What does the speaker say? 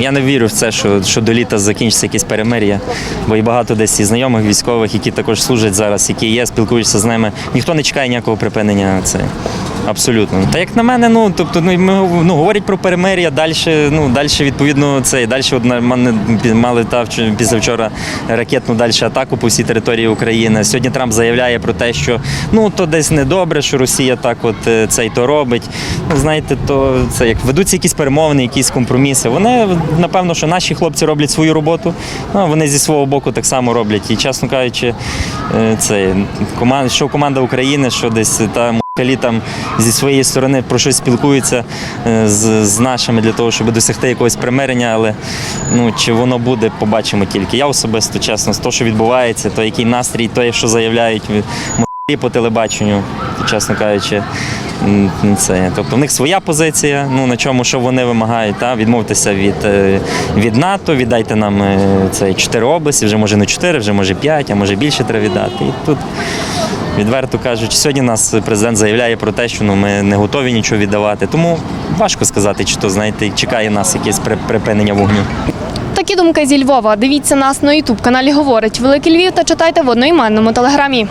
Я не вірю в це, що, що до літа закінчиться якесь перемир'я, бо і багато десь і знайомих військових, які також служать зараз, які є, спілкуються з ними. Ніхто не чекає ніякого припинення. Це абсолютно. Та як на мене, ну тобто, ну ми ну, говорять про перемир'я, далі, ну далі відповідно це далі от на- мали, та післявчора ракетну далі атаку по всій території України. Сьогодні Трамп заявляє про те, що ну то десь недобре, що Росія так от е, це й то робить. Ну знаєте, то це як ведуться якісь перемовини, якісь компроміси. Вони напевно, що наші хлопці роблять свою роботу. Ну, вони зі свого боку так само роблять. І чесно кажучи, е, це команда, що команда України, що десь там. Калі там зі своєї сторони про щось спілкуються е, з, з нашими для того, щоб досягти якогось примирення, але ну чи воно буде, побачимо тільки. Я особисто чесно, з того, що відбувається, то який настрій, то що заявляють м***і по телебаченню, то, чесно кажучи, це тобто в них своя позиція. Ну на чому що вони вимагають, та відмовтеся від, е, від НАТО, віддайте нам е, це чотири області, вже може не чотири, вже може п'ять, а може більше треба віддати. І тут Відверто кажучи, сьогодні нас президент заявляє про те, що ну, ми не готові нічого віддавати. Тому важко сказати, чи то знаєте, чекає нас якесь при- припинення вогню. Такі думки зі Львова. Дивіться нас на Ютуб каналі Говорить Великий Львів та читайте в одноіменному телеграмі.